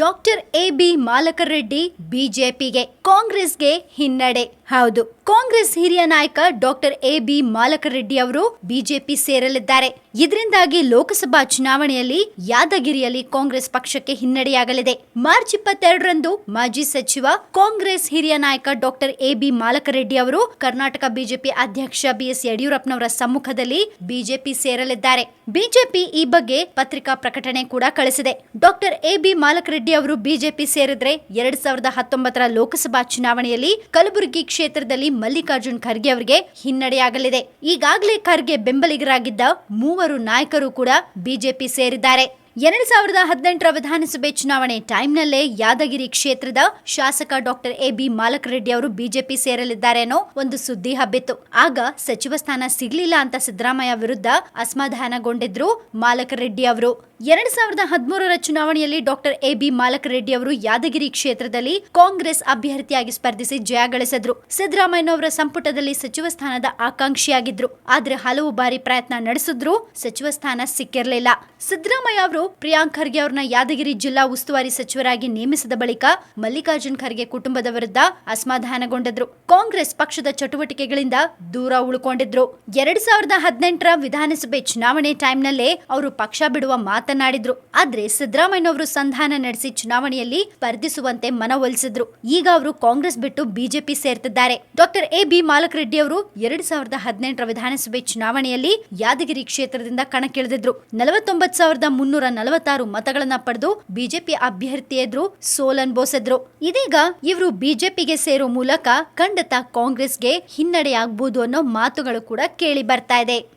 Doctor A B Malakareddy ಬಿಜೆಪಿಗೆ ಕಾಂಗ್ರೆಸ್ಗೆ ಹಿನ್ನಡೆ. ಹೌದು. ಕಾಂಗ್ರೆಸ್ ಹಿರಿಯ ನಾಯಕ ಡಾಕ್ಟರ್ ಎ ಬಿ ಮಾಲಕರೆಡ್ಡಿ ಅವರು ಬಿಜೆಪಿ ಸೇರಲಿದ್ದಾರೆ. ಇದರಿಂದಾಗಿ ಲೋಕಸಭಾ ಚುನಾವಣೆಯಲ್ಲಿ ಯಾದಗಿರಿಯಲ್ಲಿ ಕಾಂಗ್ರೆಸ್ ಪಕ್ಷಕ್ಕೆ ಹಿನ್ನಡೆಯಾಗಲಿದೆ. ಮಾರ್ಚ್ ಇಪ್ಪತ್ತೆರಡರಂದು ಮಾಜಿ ಸಚಿವ, ಕಾಂಗ್ರೆಸ್ ಹಿರಿಯ ನಾಯಕ ಡಾಕ್ಟರ್ ಎ ಬಿ ಮಾಲಕರೆಡ್ಡಿ ಅವರು ಕರ್ನಾಟಕ ಬಿಜೆಪಿ ಅಧ್ಯಕ್ಷ ಬಿಎಸ್ ಯಡಿಯೂರಪ್ಪನವರ ಸಮ್ಮುಖದಲ್ಲಿ ಬಿಜೆಪಿ ಸೇರಲಿದ್ದಾರೆ. ಬಿಜೆಪಿ ಈ ಬಗ್ಗೆ ಪತ್ರಿಕಾ ಪ್ರಕಟಣೆ ಕೂಡ ಕಳಿಸಿದೆ. ಡಾಕ್ಟರ್ ಎ ಬಿ ಮಾಲಕರೆಡ್ಡಿ ಅವರು ಬಿಜೆಪಿ ಸೇರಿದ್ರೆ ಎರಡ್ ಸಾವಿರದ ಹತ್ತೊಂಬತ್ತರ ಲೋಕಸಭಾ ಚುನಾವಣೆಯಲ್ಲಿ ಕಲಬುರಗಿ ಕ್ಷೇತ್ರದಲ್ಲಿ ಮಲ್ಲಿಕಾರ್ಜುನ್ ಖರ್ಗೆ ಅವರಿಗೆ ಹಿನ್ನಡೆಯಾಗಲಿದೆ. ಈಗಾಗಲೇ ಖರ್ಗೆ ಬೆಂಬಲಿಗರಾಗಿದ್ದ ಮೂವರು ನಾಯಕರು ಕೂಡ ಬಿಜೆಪಿ ಸೇರಿದ್ದಾರೆ. ಎರಡ್ ಸಾವಿರದ ಹದಿನೆಂಟರ ವಿಧಾನಸಭೆ ಚುನಾವಣೆ ಟೈಮ್ನಲ್ಲೇ ಯಾದಗಿರಿ ಕ್ಷೇತ್ರದ ಶಾಸಕ ಡಾಕ್ಟರ್ ಎ ಬಿ ಮಾಲಕರೆಡ್ಡಿ ಅವರು ಬಿಜೆಪಿ ಸೇರಲಿದ್ದಾರೆನೋ ಒಂದು ಸುದ್ದಿ ಹಬ್ಬಿತ್ತು. ಆಗ ಸಚಿವ ಸ್ಥಾನ ಸಿಗ್ಲಿಲ್ಲ ಅಂತ ಸಿದ್ದರಾಮಯ್ಯ ವಿರುದ್ಧ ಅಸಮಾಧಾನಗೊಂಡಿದ್ರು ಮಾಲಕರೆಡ್ಡಿ ಅವರು. ಎರಡ್ ಸಾವಿರದ ಹದಿಮೂರರ ಚುನಾವಣೆಯಲ್ಲಿ doctor A B Malaka Reddy ಅವರು ಯಾದಗಿರಿ ಕ್ಷೇತ್ರದಲ್ಲಿ ಕಾಂಗ್ರೆಸ್ ಅಭ್ಯರ್ಥಿಯಾಗಿ ಸ್ಪರ್ಧಿಸಿ ಜಯ ಗಳಿಸಿದ್ರು. ಸಿದ್ದರಾಮಯ್ಯನವರ ಸಂಪುಟದಲ್ಲಿ ಸಚಿವ ಸ್ಥಾನದ ಆಕಾಂಕ್ಷಿಯಾಗಿದ್ರು. ಆದ್ರೆ ಹಲವು ಬಾರಿ ಪ್ರಯತ್ನ ನಡೆಸಿದ್ರು ಸಚಿವ ಸ್ಥಾನ ಸಿಕ್ಕಿರಲಿಲ್ಲ. ಸಿದ್ದರಾಮಯ್ಯ ಅವರು ಪ್ರಿಯಾಂಕ್ ಖರ್ಗೆ ಅವರನ್ನ ಯಾದಗಿರಿ ಜಿಲ್ಲಾ ಉಸ್ತುವಾರಿ ಸಚಿವರಾಗಿ ನೇಮಿಸಿದ ಬಳಿಕ ಮಲ್ಲಿಕಾರ್ಜುನ್ ಖರ್ಗೆ ಕುಟುಂಬದ ವಿರುದ್ಧ ಅಸಮಾಧಾನಗೊಂಡಿದ್ರು. ಕಾಂಗ್ರೆಸ್ ಪಕ್ಷದ ಚಟುವಟಿಕೆಗಳಿಂದ ದೂರ ಉಳ್ಕೊಂಡಿದ್ರು. ಎರಡ್ ಸಾವಿರದ ಹದಿನೆಂಟರ ವಿಧಾನಸಭೆ ಚುನಾವಣೆ ಟೈಮ್ನಲ್ಲೇ ಅವರು ಪಕ್ಷ ಬಿಡುವ ಮಾತನಾಡಿದ್ರು. ಆದ್ರೆ ಸಿದ್ದರಾಮಯ್ಯನವರು ಸಂಧಾನ ನಡೆಸಿ ಚುನಾವಣೆಯಲ್ಲಿ ಸ್ಪರ್ಧಿಸುವಂತೆ ಮನವೊಲಿಸಿದ್ರು. ಈಗ ಅವರು ಕಾಂಗ್ರೆಸ್ ಬಿಟ್ಟು BJP ಸೇರ್ತಿದ್ದಾರೆ. Doctor A B Malak Reddy ಅವರು ಎರಡ್ ಸಾವಿರದ ಹದಿನೆಂಟರ ವಿಧಾನಸಭೆ ಚುನಾವಣೆಯಲ್ಲಿ ಯಾದಗಿರಿ ಕ್ಷೇತ್ರದಿಂದ ಕಣಕ್ಕಿಳಿದಿದ್ರು. ನಲವತ್ತೊಂಬತ್ತು ಸಾವಿರದ ಮುನ್ನೂರ ನಲವತ್ತಾರು ಮತಗಳನ್ನ ಪಡೆದು ಬಿಜೆಪಿ ಅಭ್ಯರ್ಥಿ ಎದುರು ಸೋಲನ್ಬೋಸಿದ್ರು ಇದೀಗ ಇವರು ಬಿಜೆಪಿಗೆ ಸೇರೋ ಮೂಲಕ ಖಂಡಿತ ಕಾಂಗ್ರೆಸ್ಗೆ ಹಿನ್ನಡೆಯಾಗಬಹುದು ಅನ್ನೋ ಮಾತುಗಳು ಕೂಡ ಕೇಳಿ ಬರ್ತಾ ಇದೆ.